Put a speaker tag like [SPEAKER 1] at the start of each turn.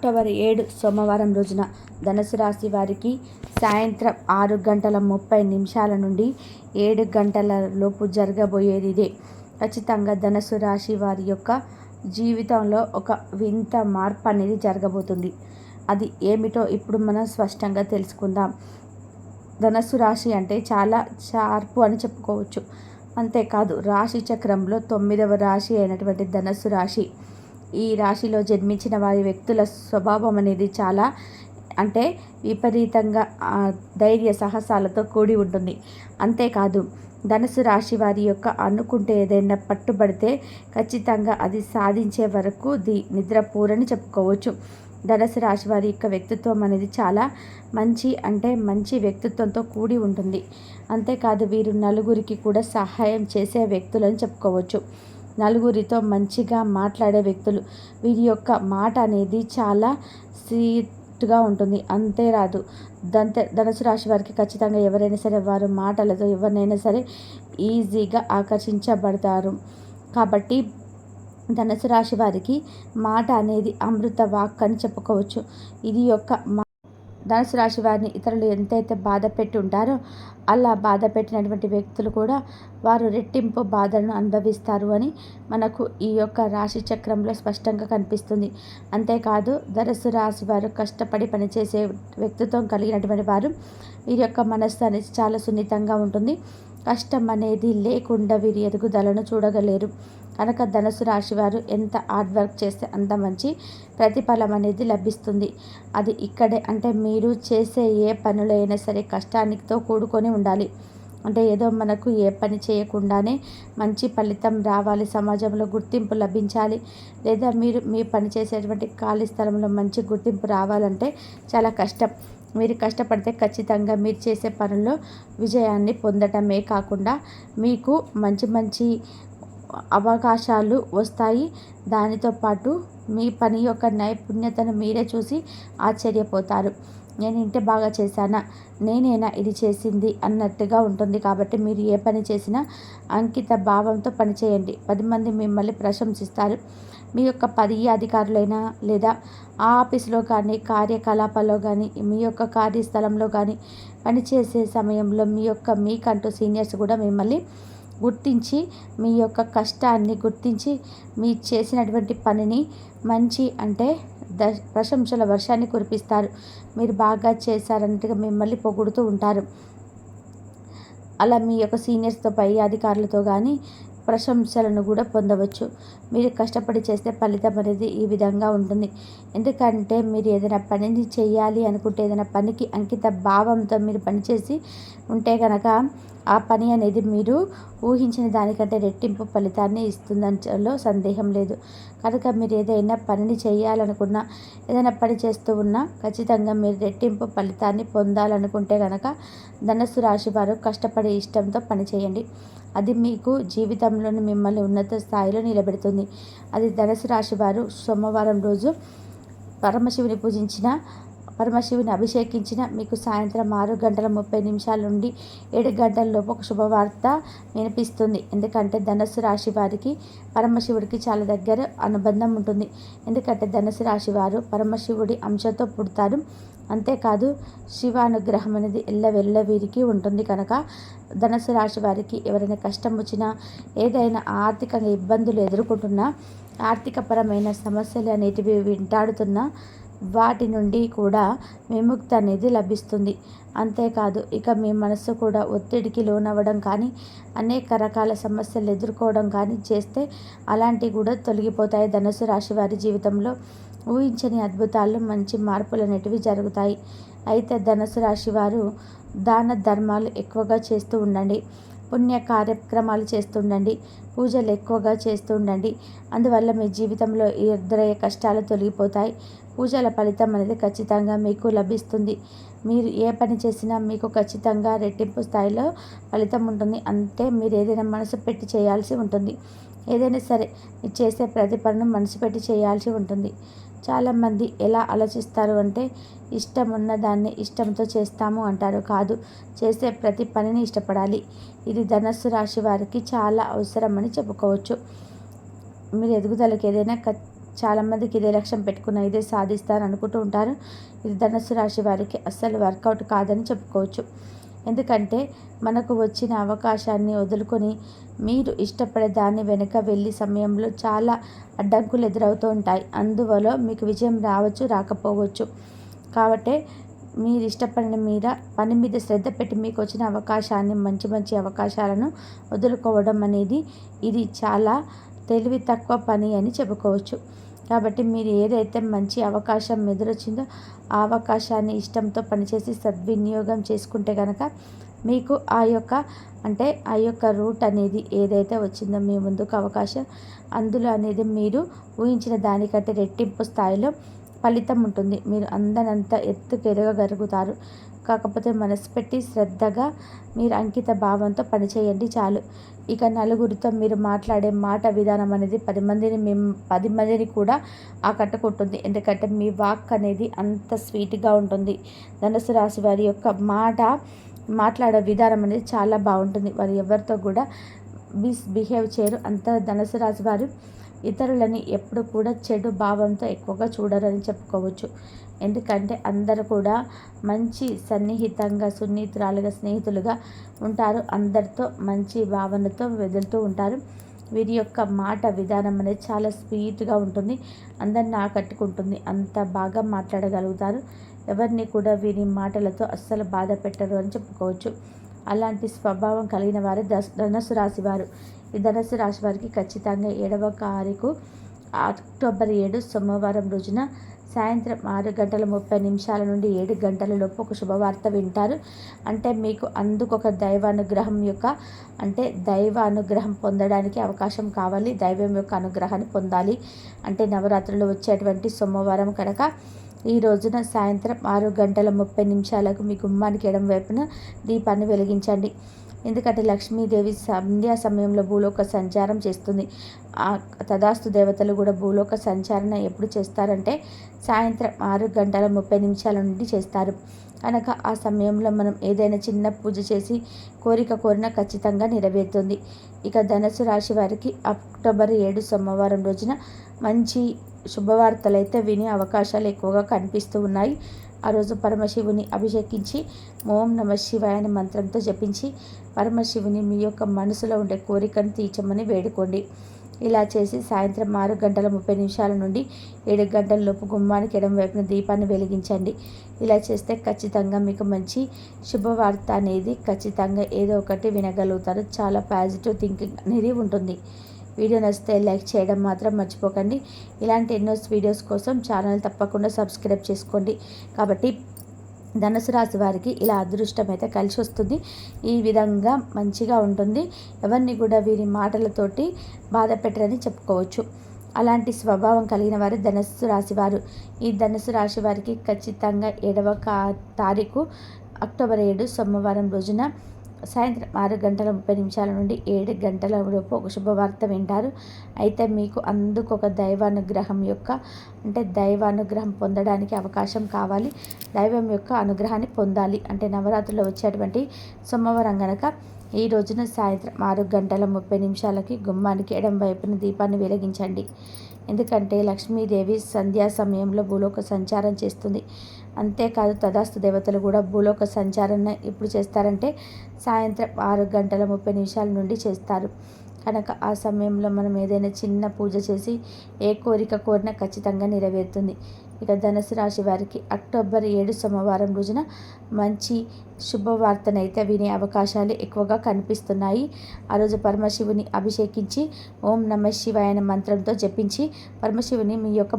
[SPEAKER 1] October ఏడు సోమవారం రోజున ధనుసు రాశి వారికి సాయంత్రం ఆరు గంటల ముప్పై నిమిషాల నుండి ఏడు గంటల లోపు జరగబోయేది ఇదే. ఖచ్చితంగా ధనుసు రాశి వారి యొక్క జీవితంలో ఒక వింత మార్పు అనేది జరగబోతుంది. అది ఏమిటో ఇప్పుడు మనం స్పష్టంగా తెలుసుకుందాం. ధనస్సు రాశి అంటే చాలా షార్పు అని చెప్పుకోవచ్చు. అంతేకాదు రాశి చక్రంలో తొమ్మిదవ రాశి అయినటువంటి ధనస్సు రాశి ఈ రాశిలో జన్మించిన వారి వ్యక్తుల స్వభావం అనేది చాలా అంటే విపరీతంగా ధైర్య సాహసాలతో కూడి ఉంటుంది. అంతేకాదు ధనుసు రాశి వారి యొక్క అనుకుంటే ఏదైనా పట్టుబడితే ఖచ్చితంగా అది సాధించే వరకు ది నిద్రపూరని చెప్పుకోవచ్చు. ధనుసు రాశి వారి యొక్క వ్యక్తిత్వం అనేది చాలా మంచి అంటే మంచి వ్యక్తిత్వంతో కూడి ఉంటుంది. అంతేకాదు వీరు నలుగురికి కూడా సహాయం చేసే వ్యక్తులని చెప్పుకోవచ్చు. నలుగురితో మంచిగా మాట్లాడే వ్యక్తులు. వీరి యొక్క మాట అనేది చాలా స్వీట్గా ఉంటుంది. అంతేరాదు దంత ధనుసు రాశి వారికి ఖచ్చితంగా ఎవరైనా సరే వారు మాటలతో ఎవరినైనా సరే ఈజీగా ఆకర్షించబడతారు. కాబట్టి ధనుసు రాశి వారికి మాట అనేది అమృత వాక్ అని చెప్పుకోవచ్చు. ఇది యొక్క ధనుసు రాశి వారిని ఇతరులు ఎంతైతే బాధ పెట్టి ఉంటారో అలా బాధ పెట్టినటువంటి వ్యక్తులు కూడా వారు రెట్టింపు బాధలను అనుభవిస్తారు అని మనకు ఈ యొక్క రాశి చక్రంలో స్పష్టంగా కనిపిస్తుంది. అంతేకాదు ధనుసు రాశి వారు కష్టపడి పనిచేసే వ్యక్తిత్వం కలిగినటువంటి వారు వీరి యొక్క మనస్సు అనేది చాలా సున్నితంగా ఉంటుంది. కష్టం అనేది లేకుండా వీరి ఎదుగుదలను చూడగలేరు. కనుక ధనుసు రాశి వారు ఎంత హార్డ్ వర్క్ చేస్తే అంత మంచి ప్రతిఫలం అనేది లభిస్తుంది. అది ఇక్కడే అంటే మీరు చేసే ఏ పనులైనా సరే కష్టానికితో కూడుకొని ఉండాలి. అంటే ఏదో మనకు ఏ పని చేయకుండానే మంచి ఫలితం రావాలి సమాజంలో గుర్తింపు లభించాలి. లేదా మీరు మీ పని చేసేటువంటి ఖాళీ స్థలంలో మంచి గుర్తింపు రావాలంటే చాలా కష్టం. మీరు కష్టపడితే ఖచ్చితంగా మీరు చేసే పనుల్లో విజయాన్ని పొందటమే కాకుండా మీకు మంచి మంచి అవకాశాలు వస్తాయి. దానితో పాటు మీ పని యొక్క నైపుణ్యతను మీరే చూసి ఆశ్చర్యపోతారు. నేను ఇంటే బాగా చేశానా? నేనేనా ఇది చేసింది అన్నట్టుగా ఉంటుంది కాబట్టి మీరు ఏ పని చేసినా అంకిత భావంతో పనిచేయండి పది మంది మిమ్మల్ని ప్రశంసిస్తారు. మీ యొక్క పది అధికారులైనా లేదా ఆ ఆఫీస్లో కానీ కార్యకలాపాల్లో కానీ మీ యొక్క కార్యస్థలంలో కానీ పనిచేసే సమయంలో మీ యొక్క మీకంటూ సీనియర్స్ కూడా మిమ్మల్ని గుర్తించి మీ యొక్క కష్టాన్ని గుర్తించి మీ చేసినటువంటి పనిని మంచి అంటే ద ప్రశంసల వర్షాన్ని కురిపిస్తారు. మీరు బాగా చేశారన్నట్టుగా మిమ్మల్ని పొగుడుతూ ఉంటారు. అలా మీ యొక్క సీనియర్స్తో పై అధికారులతో కానీ ప్రశంసలను కూడా పొందవచ్చు. మీరు కష్టపడి చేస్తే ఫలితం అనేది ఈ విధంగా ఉంటుంది. ఎందుకంటే మీరు ఏదైనా పనిని చేయాలి అనుకుంటే ఏదైనా పనికి అంకిత భావంతో మీరు పనిచేసి ఉంటే కనుక ఆ పని అనేది మీరు ఊహించిన దానికంటే రెట్టింపు ఫలితాన్ని ఇస్తుందంలో సందేహం లేదు. కనుక మీరు ఏదైనా పనిని చేయాలనుకున్నా ఏదైనా పని చేస్తూ ఉన్నా ఖచ్చితంగా మీరు రెట్టింపు ఫలితాన్ని పొందాలనుకుంటే కనుక ధనస్సు రాశి వారు కష్టపడే ఇష్టంతో పని చేయండి. అది మీకు జీవితంలోని మిమ్మల్ని ఉన్నత స్థాయిలో నిలబెడుతుంది. అది ధనస్సు రాశి వారు సోమవారం రోజు పరమశివుని పూజించిన పరమశివుని అభిషేకించిన మీకు సాయంత్రం ఆరు గంటల ముప్పై నిమిషాల నుండి ఏడు గంటలలోపు ఒక శుభవార్త వినిపిస్తుంది. ఎందుకంటే ధనస్సు రాశి వారికి పరమశివుడికి చాలా దగ్గర అనుబంధం ఉంటుంది. ఎందుకంటే ధనుసు రాశి వారు పరమశివుడి అంశంతో పుడతారు. అంతేకాదు శివానుగ్రహం అనేది ఎల్లవెల్ల వీరికి ఉంటుంది కనుక ధనుసు రాశి వారికి ఎవరైనా కష్టం వచ్చినా ఏదైనా ఆర్థికంగా ఇబ్బందులు ఎదుర్కొంటున్నా ఆర్థికపరమైన సమస్యలు అనేటివి వింటాడుతున్నా వాటి నుండి కూడా విముక్తి అనేది లభిస్తుంది. అంతేకాదు ఇక మీ మనసు కూడా ఒత్తిడికి లోనవ్వడం కానీ అనేక రకాల సమస్యలు ఎదుర్కోవడం కానీ చేస్తే అలాంటివి కూడా తొలగిపోతాయి. ధనుసు రాశి వారి జీవితంలో ఊహించని అద్భుతాలు మంచి మార్పులు అనేటివి జరుగుతాయి. అయితే ధనుసు రాశి వారు దాన ధర్మాలు ఎక్కువగా చేస్తూ ఉండండి. పుణ్య కార్యక్రమాలు చేస్తుండండి. పూజలు ఎక్కువగా చేస్తూ ఉండండి అందువల్ల మీ జీవితంలో ఎదురయ్యే కష్టాలు తొలగిపోతాయి. పూజల ఫలితం అనేది ఖచ్చితంగా మీకు లభిస్తుంది. మీరు ఏ పని చేసినా మీకు ఖచ్చితంగా రెట్టింపు స్థాయిలో ఫలితం ఉంటుంది. అంటే మీరు ఏదైనా మనసు పెట్టి చేయాల్సి ఉంటుంది. ఏదైనా సరే మీరు చేసే ప్రతి పనులు మనసు పెట్టి చేయాల్సి ఉంటుంది. చాలామంది ఎలా ఆలోచిస్తారు అంటే ఇష్టం ఉన్న దాన్ని ఇష్టంతో చేస్తాము అంటారు. కాదు చేసే ప్రతి పనిని ఇష్టపడాలి. ఇది ధనస్సు రాశి వారికి చాలా అవసరం అని చెప్పుకోవచ్చు. మీరు ఎదుగుదలకి ఏదైనా చాలామందికి ఇదే లక్ష్యం పెట్టుకున్న ఇదే సాధిస్తారని అనుకుంటూ ఉంటారు. ఇది ధనస్సు రాశి వారికి అస్సలు వర్కౌట్ కాదని చెప్పుకోవచ్చు. ఎందుకంటే మనకు వచ్చిన అవకాశాన్ని వదులుకొని మీరు ఇష్టపడే దాన్ని వెనుక వెళ్ళి సమయంలో చాలా అడ్డంకులు ఎదురవుతూ ఉంటాయి. అందువల్ల మీకు విజయం రావచ్చు రాకపోవచ్చు. కాబట్టి మీరు ఇష్టపడిన మీద పని మీద శ్రద్ధ పెట్టి మీకు వచ్చిన అవకాశాన్ని మంచి మంచి అవకాశాలను వదులుకోవడం అనేది ఇది చాలా తెలివి తక్కువ పని అని చెప్పుకోవచ్చు. కాబట్టి మీరు ఏదైతే మంచి అవకాశం ఎదురొచ్చిందో ఆ అవకాశాన్ని ఇష్టంతో పనిచేసి సద్వినియోగం చేసుకుంటే కనుక మీకు ఆ యొక్క అంటే ఆ యొక్క రూట్ అనేది ఏదైతే వచ్చిందో మీ ముందుకు అవకాశం అందులో అనేది మీరు ఊహించిన దానికంటే రెట్టింపు స్థాయిలో ఫలితం ఉంటుంది. మీరు అందనంత ఎత్తుకు ఎదగగలుగుతారు. కాకపోతే మనసు పెట్టి శ్రద్ధగా మీరు అంకిత భావంతో పనిచేయండి చాలు. ఇక నలుగురితో మీరు మాట్లాడే మాట విధానం అనేది పది మందిని మేము పది మందిని కూడా ఆకట్టుకుంటుంది. ఎందుకంటే మీ వాక్ అనేది అంత స్వీట్గా ఉంటుంది. ధనుసు రాశి వారి యొక్క మాట మాట్లాడే విధానం అనేది చాలా బాగుంటుంది. వారు ఎవరితో కూడా మిస్ బిహేవ్ చేయరు. అంత ధనుసు రాశి వారు ఇతరులని ఎప్పుడు కూడా చెడు భావంతో ఎక్కువగా చూడరని చెప్పుకోవచ్చు. ఎందుకంటే అందరూ కూడా మంచి సన్నిహితంగా సున్నితురాలుగా స్నేహితులుగా ఉంటారు. అందరితో మంచి భావనతో వెదులుతూ ఉంటారు. వీరి యొక్క మాట విధానం అనేది చాలా స్వీట్గా ఉంటుంది. అందరిని ఆకట్టుకుంటుంది. అంత బాగా మాట్లాడగలుగుతారు. ఎవరిని కూడా వీరి మాటలతో అస్సలు బాధ పెట్టరు అని చెప్పుకోవచ్చు. అలాంటి స్వభావం కలిగిన వారు ధనస్సు రాశి వారు ఈ ధనస్సు రాశి వారికి ఖచ్చితంగా ఏడవ తారీఖు అక్టోబర్ ఏడు సోమవారం రోజున సాయంత్రం ఆరు గంటల ముప్పై నిమిషాల నుండి ఏడు గంటల లోపు ఒక శుభవార్త వింటారు. అంటే మీకు అందుకు ఒక దైవానుగ్రహం యొక్క అంటే దైవ అనుగ్రహం పొందడానికి అవకాశం కావాలి. దైవం యొక్క అనుగ్రహాన్ని పొందాలి. అంటే నవరాత్రులు వచ్చేటువంటి సోమవారం కనుక ఈ రోజున సాయంత్రం ఆరు గంటల ముప్పై నిమిషాలకు మీ గుమ్మానికి ఎడం వైపున దీపాన్ని వెలిగించండి. ఎందుకంటే లక్ష్మీదేవి సంధ్యా సమయంలో భూలోక సంచారం చేస్తుంది. తదాస్తు దేవతలు కూడా భూలోక సంచారణ ఎప్పుడు చేస్తారంటే సాయంత్రం ఆరు గంటల ముప్పై నిమిషాల నుండి చేస్తారు. కనుక ఆ సమయంలో మనం ఏదైనా చిన్న పూజ చేసి కోరిక కోరిన ఖచ్చితంగా నెరవేరుతుంది. ఇక ధనస్సు రాశి వారికి అక్టోబర్ ఏడు సోమవారం రోజున మంచి శుభవార్తలు అయితే వినే అవకాశాలు ఎక్కువగా కనిపిస్తూ ఉన్నాయి. ఆ రోజు పరమశివుని అభిషేకించి ఓం నమ శివాయ అనే మంత్రంతో జపించి పరమశివుని మీ యొక్క మనసులో ఉండే కోరికను తీర్చమని వేడుకోండి. ఇలా చేసి సాయంత్రం ఆరు గంటల ముప్పై నిమిషాల నుండి ఏడు గంటల లోపు గుమ్మానికి ఎడం వైపున దీపాన్ని వెలిగించండి. ఇలా చేస్తే ఖచ్చితంగా మీకు మంచి శుభవార్త అనేది ఖచ్చితంగా ఏదో ఒకటి వినగలుగుతారు. చాలా పాజిటివ్ థింకింగ్ అనేది ఉంటుంది. వీడియో నచ్చితే లైక్ చేయడం మాత్రం మర్చిపోకండి. ఇలాంటి ఎన్నో వీడియోస్ కోసం ఛానల్ తప్పకుండా సబ్స్క్రైబ్ చేసుకోండి. కాబట్టి ధనుసు రాశి వారికి ఇలా అదృష్టం అయితే కలిసి వస్తుంది. ఈ విధంగా మంచిగా ఉంటుంది. ఎవరిని కూడా వీరి మాటలతోటి బాధ పెట్టరని చెప్పుకోవచ్చు. అలాంటి స్వభావం కలిగిన వారు ధనస్సు రాశివారు ఈ ధనస్సు రాశి వారికి ఖచ్చితంగా ఏడవ తారీఖు అక్టోబర్ ఏడు సోమవారం రోజున సాయంత్రం ఆరు గంటల ముప్పై నిమిషాల నుండి ఏడు గంటల లోపు ఒక శుభవార్త వింటారు. అయితే మీకు అందుకు ఒక దైవానుగ్రహం యొక్క అంటే దైవానుగ్రహం పొందడానికి అవకాశం కావాలి. దైవం యొక్క అనుగ్రహాన్ని పొందాలి. అంటే నవరాత్రిలో వచ్చేటువంటి సోమవారం గనక ఈ రోజున సాయంత్రం ఆరు గంటల ముప్పై నిమిషాలకి గుమ్మానికి ఎడం వైపున దీపాన్ని వెలిగించండి. ఎందుకంటే లక్ష్మీదేవి సంధ్యా సమయంలో భూలోక సంచారం చేస్తుంది. అంతేకాదు తదాస్తు దేవతలు కూడా భూలోక సంచారణ ఎప్పుడు చేస్తారంటే సాయంత్రం ఆరు గంటల ముప్పై నిమిషాల నుండి చేస్తారు. కనుక ఆ సమయంలో మనం ఏదైనా చిన్న పూజ చేసి ఏ కోరిక కోరినా ఖచ్చితంగా నెరవేరుతుంది. ఇక ధనుసు రాశి వారికి అక్టోబర్ ఏడు సోమవారం రోజున మంచి శుభవార్తనైతే వినే అవకాశాలు ఎక్కువగా కనిపిస్తున్నాయి. ఆ రోజు పరమశివుని అభిషేకించి ఓం నమ శివాయన మంత్రంతో జపించి పరమశివుని మీ యొక్క